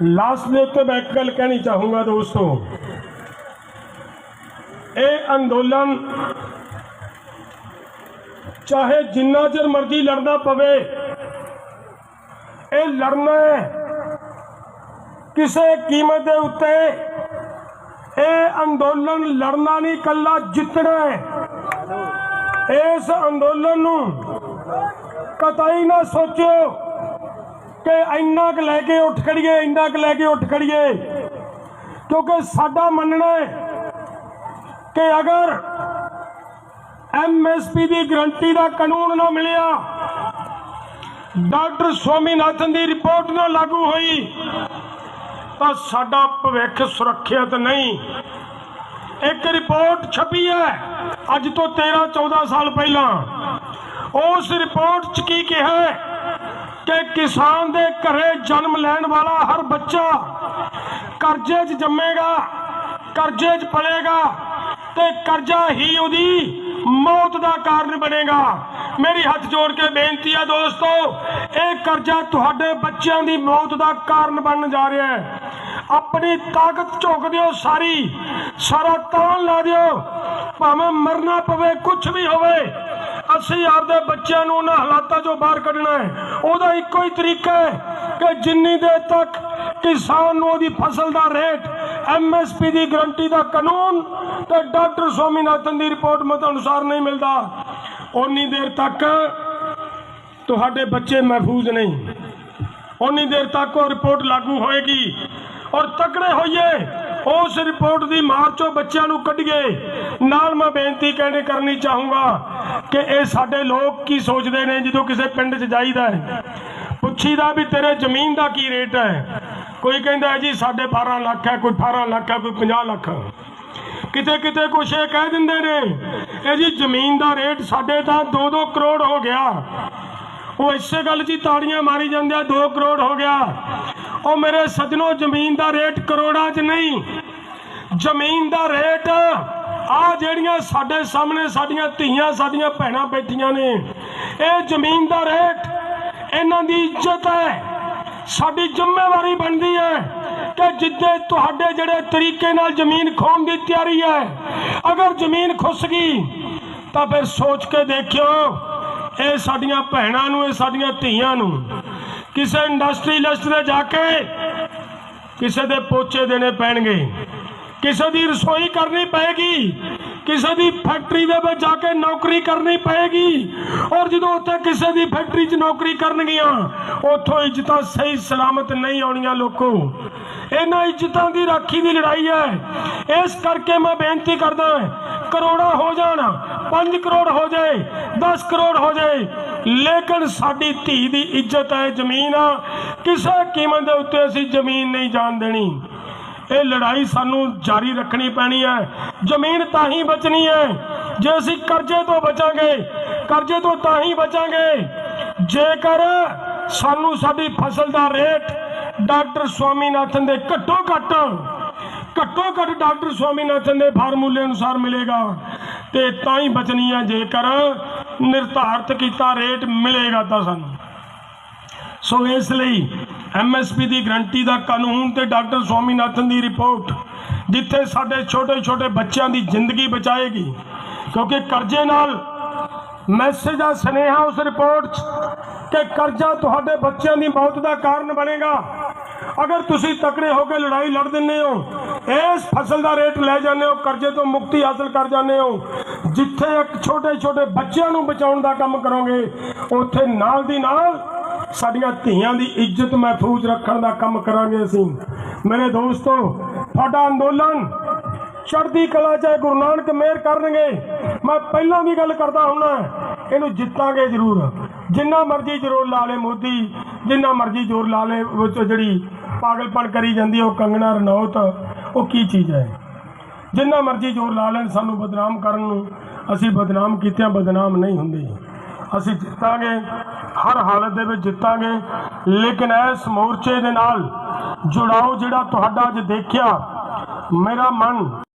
Last ਦੇ ਉੱਤੇ ਮੈਂ ਇੱਕ ਗੱਲ ਕਹਿਣੀ ਚਾਹੂੰਗਾ ਦੋਸਤੋ। ਇਹ ਅੰਦੋਲਨ ਚਾਹੇ ਜਿੰਨਾ ਚਿਰ ਮਰਜ਼ੀ ਲੜਨਾ ਪਵੇ, ਇਹ ਲੜਨਾ ਹੈ। ਕਿਸੇ ਕੀਮਤ ਦੇ ਉੱਤੇ ਇਹ ਅੰਦੋਲਨ ਲੜਨਾ ਨਹੀਂ ਕੱਲਾ ਜਿੱਤਣਾ ਹੈ। ਇਸ ਅੰਦੋਲਨ ਨੂੰ ਕਤਈ ਨਾ ਸੋਚਿਓ। ਕਿ ਇੰਨਾ ਕੁ ਲੈ ਕੇ ਉੱਠ ਖੜੀਏ, ਇੰਨਾ ਕੁ ਲੈ ਕੇ ਉੱਠ ਖੜੀਏ। ਕਿਉਂਕਿ ਸਾਡਾ ਮੰਨਣਾ ਹੈ ਕਿ ਅਗਰ ਐਮਐਸਪੀ ਦੀ ਗਰੰਟੀ ਦਾ ਕਾਨੂੰਨ ਨਾ ਮਿਲਿਆ, ਡਾਕਟਰ ਸਵਾਮੀਨਾਥਨ ਦੀ ਰਿਪੋਰਟ ਨਾ ਲਾਗੂ ਹੋਈ, ਤਾਂ ਸਾਡਾ ਭਵਿੱਖ ਸੁਰੱਖਿਅਤ ਨਹੀਂ। ਇੱਕ ਰਿਪੋਰਟ ਛਪੀ ਹੈ, ਅੱਜ ਤੋਂ 13 14 ਸਾਲ ਪਹਿਲਾਂ। ਉਸ ਰਿਪੋਰਟ 'ਚ ਕੀ ਕਿਹਾ ਹੈ? ਕਿ ਕਿਸਾਨ ਦੇ ਘਰੇ ਜਨਮ ਲੈਣ ਵਾਲਾ ਹਰ ਬੱਚਾ ਕਰਜ਼ੇ 'ਚ ਜੰਮੇਗਾ, ਕਰਜ਼ੇ 'ਚ ਪਲੇਗਾ ਤੇ ਕਰਜ਼ਾ ਹੀ ਉਹਦੀ ਮੌਤ ਦਾ ਕਾਰਨ ਬਣੇਗਾ। ਮੇਰੀ ਹੱਥ ਜੋੜ ਕੇ ਬੇਨਤੀ ਹੈ ਦੋਸਤੋ, ਇਹ ਕਰਜ਼ਾ ਤੁਹਾਡੇ ਬੱਚਿਆਂ ਦੀ ਮੌਤ ਦਾ ਕਾਰਨ ਬਣਨ ਜਾ ਰਿਹਾ ਹੈ। ਆਪਣੀ ਤਾਕਤ ਝੋਕ ਦਿਓ ਸਾਰੀ, ਸਾਰਾ ਤਾਨ ਲਾ ਦਿਓ। ਭਾਵੇਂ ਮਰਨਾ ਪਵੇ ਕੁਝ ਵੀ ਹੋਵੇ ਅਸੀਂ ਆਪਦੇ ਬੱਚਿਆਂ ਨੂੰ ਉਹਨਾਂ ਹਾਲਾਤਾਂ ਚੋਂ ਬਾਹਰ ਕੱਢਣਾ ਹੈ। ਉਹਦਾ ਇੱਕੋ ਹੀ ਤਰੀਕਾ ਹੈ ਕਿ ਜਿੰਨੀ ਦੇਰ ਤੱਕ ਕਿਸਾਨ ਨੂੰ ਉਹਦੀ ਫਸਲ ਦਾ ਰੇਟ ਐਮਐਸਪੀ ਦੀ ਗਰੰਟੀ ਦਾ ਕਾਨੂੰਨ ਤੇ ਡਾਕਟਰ ਸਵਾਮੀਨਾਥਨ ਦੀ ਰਿਪੋਰਟ ਮਤ ਅਨੁਸਾਰ ਨਹੀਂ ਮਿਲਦਾ ਉਨੀ ਦੇਰ ਤੱਕ ਤੁਹਾਡੇ ਬੱਚੇ ਮਹਿਫੂਜ਼ ਨਹੀਂ। ਉਨੀ ਦੇਰ ਤੱਕ ਉਹ ਰਿਪੋਰਟ ਲਾਗੂ ਹੋਏਗੀ ਔਰ ਤਕੜੇ ਹੋਈਏ। ਉਸ ਰਿਪੋਰਟ ਦੀ ਮਾਰ ਚੋਂ ਬੱਚਿਆਂ ਨੂੰ ਕੱਢੀਏ। ਨਾਲ ਮੈਂ ਬੇਨਤੀ ਕਹਿਣੀ ਕਰਨੀ ਚਾਹੂੰਗਾ ਕਿ ਇਹ ਸਾਡੇ ਲੋਕ ਕੀ ਸੋਚਦੇ ਨੇ ਜਦੋਂ ਕਿਸੇ ਪਿੰਡ 'ਚ ਜਾਈਦਾ ਹੈ। ਪੁੱਛੀਦਾ ਵੀ ਤੇਰੇ ਜ਼ਮੀਨ ਦਾ ਕੀ ਰੇਟ ਹੈ। ਕੋਈ ਕਹਿੰਦਾ ਜੀ ਸਾਡੇ 12 ਲੱਖ ਹੈ, ਕੋਈ 18 ਲੱਖ ਹੈ, ਕੋਈ 50 ਲੱਖ। ਕਿਤੇ ਕਿਤੇ ਕੁਛ ਇਹ ਕਹਿ ਦਿੰਦੇ ਨੇ, ਇਹ ਜੀ ਜ਼ਮੀਨ ਦਾ ਰੇਟ ਸਾਡੇ ਤਾਂ 2-2 ਕਰੋੜ ਹੋ ਗਿਆ। ਉਹ ਇਸੇ ਗੱਲ 'ਚ ਹੀ ਤਾੜੀਆਂ ਮਾਰੀ ਜਾਂਦੇ ਆ 2 ਕਰੋੜ ਹੋ ਗਿਆ। ਉਹ ਮੇਰੇ ਸੱਜਣੋ, ਜ਼ਮੀਨ ਦਾ ਰੇਟ ਕਰੋੜਾਂ 'ਚ ਨਹੀਂ। ਜ਼ਮੀਨ ਦਾ ਰੇਟ ਆ ਜਿਹੜੀਆਂ ਸਾਡੇ ਸਾਹਮਣੇ ਸਾਡੀਆਂ ਧੀਆਂ, ਸਾਡੀਆਂ ਭੈਣਾਂ ਬੈਠੀਆਂ ਨੇ, ਇਹ ਜ਼ਮੀਨ ਦਾ ਰੇਟ ਇਹਨਾਂ ਦੀ ਇੱਜ਼ਤ ਹੈ। ਸਾਡੀ ਜ਼ਿੰਮੇਵਾਰੀ ਬਣਦੀ ਹੈ ਕਿ ਜਿੱਦੇ ਤੁਹਾਡੇ ਜਿਹੜੇ ਤਰੀਕੇ ਨਾਲ ਜ਼ਮੀਨ ਖੋਣ ਦੀ ਤਿਆਰੀ ਹੈ, ਅਗਰ ਜ਼ਮੀਨ ਖੁੱਸ ਗਈ, ਤਾਂ ਫਿਰ ਸੋਚ ਕੇ ਦੇਖਿਓ ਇਹ ਸਾਡੀਆਂ ਭੈਣਾਂ ਨੂੰ, ਇਹ ਸਾਡੀਆਂ ਧੀਆਂ ਨੂੰ। ਕਿਸੇ ਇੰਡਸਟਰੀਲਿਸਟ ਦੇ ਜਾ ਕੇ ਕਿਸੇ ਦੇ ਪੋਚੇ ਦੇਣੇ ਪੈਣਗੇ। ਕਿਸੇ ਦੀ ਰਸੋਈ ਕਰਨੀ ਪਏਗੀ। ਕਿਸੇ ਦੀ ਫੈਕਟਰੀ ਦੇ ਵਿੱਚ ਜਾ ਕੇ ਨੌਕਰੀ ਕਰਨੀ ਪਏਗੀ। ਔਰ ਜਦੋਂ ਉੱਥੇ ਕਿਸੇ ਦੀ ਫੈਕਟਰੀ 'ਚ ਨੌਕਰੀ ਕਰਨਗੀਆਂ, ਉੱਥੋਂ ਇੱਜ਼ਤਾਂ ਸਹੀ ਸਲਾਮਤ ਨਹੀਂ ਆਉਣੀਆਂ ਲੋਕੋ। ਇਹਨਾਂ ਇੱਜ਼ਤਾਂ ਦੀ ਰਾਖੀ ਦੀ ਲੜਾਈ ਹੈ। ਇਸ ਕਰਕੇ ਮੈਂ ਬੇਨਤੀ ਕਰਦਾ ਕਰੋੜਾ ਹੋ ਜਾਣ 5 ਕਰੋੜ ਹੋ ਜਾਏ 10 ਕਰੋੜ ਹੋ ਜਾਏ ਲੇਕਿਨ ਸਾਡੀ ਧੀ ਦੀ ਇੱਜ਼ਤ ਹੈ ਜ਼ਮੀਨ ਆ। ਕਿਸੇ ਕੀਮਤ ਦੇ ਉੱਤੇ ਅਸੀਂ ਜ਼ਮੀਨ ਨਹੀਂ ਜਾਣ ਦੇਣੀ। ਇਹ ਲੜਾਈ ਸਾਨੂੰ ਜਾਰੀ ਰੱਖਣੀ ਪੈਣੀ ਹੈ। ਜ਼ਮੀਨ ਤਾਂ ਹੀ ਬਚਣੀ ਹੈ। ਜੇ ਅਸੀਂ ਕਰਜ਼ੇ ਤੋਂ ਬਚਾਂਗੇ, ਕਰਜ਼ੇ ਤੋਂ ਤਾਂ ਹੀ ਬਚਾਂਗੇ। ਜੇਕਰ ਸਾਨੂੰ ਸਾਡੀ ਫਸਲ ਦਾ ਰੇਟ ਡਾਕਟਰ ਸਵਾਮੀਨਾਥਨ ਦੇ ਘੱਟੋ ਘੱਟ ਘੱਟੋ ਘੱਟ ਡਾਕਟਰ ਸਵਾਮੀਨਾਥਨ ਦੇ ਫਾਰਮੂਲੇ ਅਨੁਸਾਰ ਮਿਲੇਗਾ। ਤੇ ਤਾਂ ਹੀ ਬਚਣੀ ਹੈ ਜੇਕਰ ਨਿਰਧਾਰਤ ਕੀਤਾ ਰੇਟ ਮਿਲੇਗਾ ਤਾਂ ਸਾਨੂੰ। ਸੋ ਇਸ ਲਈ ਐਮਐਸਪੀ ਦੀ ਗਰੰਟੀ ਦਾ ਕਾਨੂੰਨ ਤੇ ਡਾਕਟਰ ਸਵਾਮੀਨਾਥਨ ਦੀ ਰਿਪੋਰਟ, ਜਿੱਥੇ ਸਾਡੇ ਛੋਟੇ ਛੋਟੇ ਬੱਚਿਆਂ ਦੀ ਜ਼ਿੰਦਗੀ ਬਚਾਏਗੀ। ਕਿਉਂਕਿ ਕਰਜ਼ੇ ਨਾਲ ਮੈਸੇਜ ਆ, ਸੁਨੇਹਾ ਉਸ ਰਿਪੋਰਟ 'ਚ ਕਿ ਕਰਜ਼ਾ ਤੁਹਾਡੇ ਬੱਚਿਆਂ ਦੀ ਮੌਤ ਦਾ ਕਾਰਨ ਬਣੇਗਾ। ਅਗਰ ਤੁਸੀਂ ਤਕੜੇ ਹੋ ਕੇ ਲੜਾਈ ਲੜ ਦਿੰਦੇ ਹੋ ਇਸ ਫਸਲ ਦਾ ਰੇਟ ਲੈ ਜਾਂਦੇ ਹੋ, ਕਰਜ਼ੇ ਤੋਂ ਮੁਕਤੀ ਹਾਸਲ ਕਰ ਜਾਂਦੇ ਹੋ। ਜਿੱਥੇ ਇੱਕ ਛੋਟੇ ਛੋਟੇ ਬੱਚਿਆਂ ਨੂੰ ਬਚਾਉਣ ਦਾ ਕੰਮ ਕਰੋਗੇ, ਉੱਥੇ ਨਾਲ ਦੀ ਨਾਲ ਸਾਡੀਆਂ ਧੀਆਂ ਦੀ ਇੱਜ਼ਤ ਮਹਿਫੂਜ਼ ਰੱਖਣ ਦਾ ਕੰਮ ਕਰਾਂਗੇ ਅਸੀਂ। ਮੇਰੇ ਦੋਸਤੋ, ਤੁਹਾਡਾ ਅੰਦੋਲਨ ਚੜ੍ਹਦੀ ਕਲਾ ਚਾਹੇ ਗੁਰੂ ਨਾਨਕ ਮਿਹਰ ਕਰਨਗੇ। ਮੈਂ ਪਹਿਲਾਂ ਵੀ ਗੱਲ ਕਰਦਾ ਹੁੰਨਾ ਇਹਨੂੰ ਜਿੱਤਾਂਗੇ ਜ਼ਰੂਰ। ਜਿੰਨਾ ਮਰਜ਼ੀ ਜ਼ੋਰ ਲਾ ਲੇ ਮੋਦੀ, ਜਿੰਨਾ ਮਰਜ਼ੀ ਜ਼ੋਰ ਲਾ ਲੇ, ਉਹ ਜਿਹੜੀ ਪਾਗਲਪਨ ਕਰੀ ਜਾਂਦੀ ਉਹ ਕੰਗਣਾ ਰਣੌਤ। ਉਹ ਕੀ ਚੀਜ਼ ਹੈ? ਜਿੰਨਾ ਮਰਜ਼ੀ ਜ਼ੋਰ ਲਾ ਲੈਣ, ਸਾਨੂੰ ਬਦਨਾਮ ਕਰਨ ਨੂੰ ਅਸੀਂ ਬਦਨਾਮ ਕੀਤਿਆਂ ਬਦਨਾਮ ਨਹੀਂ ਹੁੰਦੇ। ਅਸੀਂ ਜਿੱਤਾਂਗੇ, ਹਰ ਹਾਲਤ ਦੇ ਵਿੱਚ ਜਿੱਤਾਂਗੇ, ਲੇਕਿਨ ਇਸ ਮੋਰਚੇ ਦੇ ਨਾਲ ਜੁੜਾਓ ਜਿਹੜਾ ਤੁਹਾਡਾ ਅੱਜ ਦੇਖਿਆ, ਮੇਰਾ ਮਨ